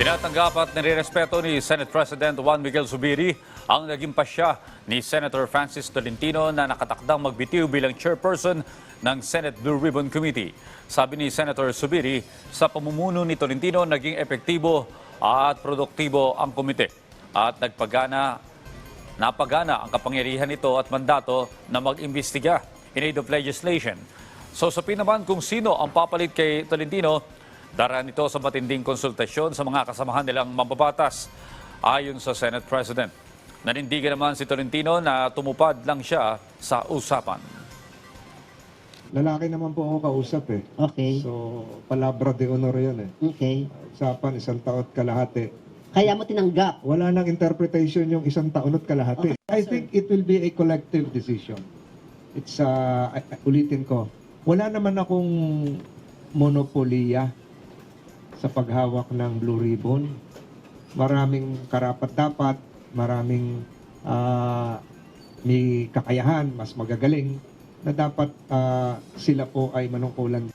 Tinatanggap at nirerespeto ni Senate President Juan Miguel Zubiri ang naging pasya ni Senator Francis Tolentino na nakatakdang magbitiw bilang chairperson ng Senate Blue Ribbon Committee. Sabi ni Senator Zubiri, sa pamumuno ni Tolentino naging epektibo at produktibo ang komite at nagpagana napagana ang kapangyarihan nito at mandato na mag-imbestiga in aid of legislation. So sapin naman kung sino ang papalit kay Tolentino, daraan ito sa matinding konsultasyon sa mga kasamahan nilang mambabatas ayon sa Senate President. Nanindigan naman si Tolentino na tumupad lang siya sa usapan. Lalaki naman po ako kausap eh. Okay. So, palabra de honor yun eh. Okay. Usapan, isang taon at kalahati. Kaya mo tinanggap. Wala nang interpretation yung isang taon at kalahati. I think it will be a collective decision. It's, uh, ulitin ko, wala naman akong monopoliya sa paghawak ng Blue Ribbon. Maraming karapat-dapat, maraming ah, may kakayahan, mas magagaling, na dapat ah, sila po ay manungkulan